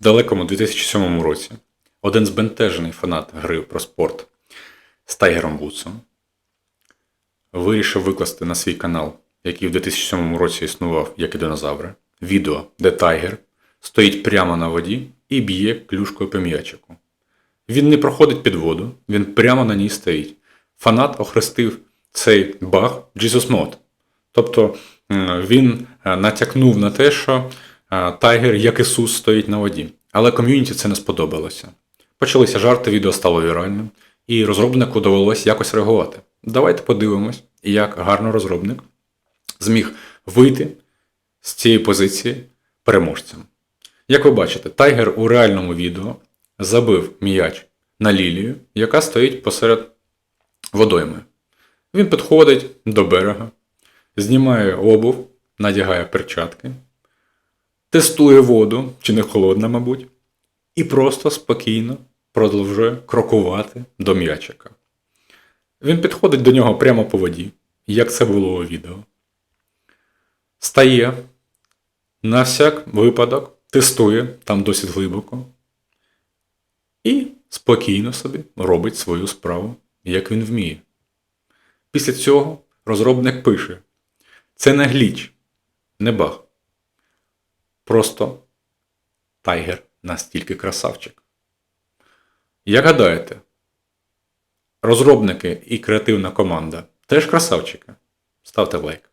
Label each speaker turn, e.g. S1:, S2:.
S1: В далекому 2007 році один збентежений фанат гри про спорт з Тайгером Вудсом вирішив викласти на свій канал, який в 2007 році існував як і динозаври, відео, де Тайгер стоїть прямо на воді і б'є клюшкою по м'ячику. Він не проходить під воду, він прямо на ній стоїть. Фанат охрестив цей баг Jesus Mode. Тобто він е, натякнув на те, що е, Тайгер, як Ісус, стоїть на воді. Але ком'юніті це не сподобалося. Почалися жарти, відео стало віральним, і розробнику довелося якось реагувати. Давайте подивимось, як гарно розробник зміг вийти з цієї позиції переможцем. Як ви бачите, Тайгер у реальному відео забив м'яч на лілію, яка стоїть посеред водойми. Він підходить до берега, знімає обув, надягає перчатки, тестує воду, чи не холодна, мабуть, і просто спокійно продовжує крокувати до м'ячика. Він підходить до нього прямо по воді, як це було у відео. Стає на всяк випадок, тестує там досить глибоко. І спокійно собі робить свою справу, як він вміє. Після цього розробник пише: це не гліч, не баг. Просто Тайгер настільки красавчик. Як гадаєте, розробники і креативна команда теж красавчики? Ставте лайк.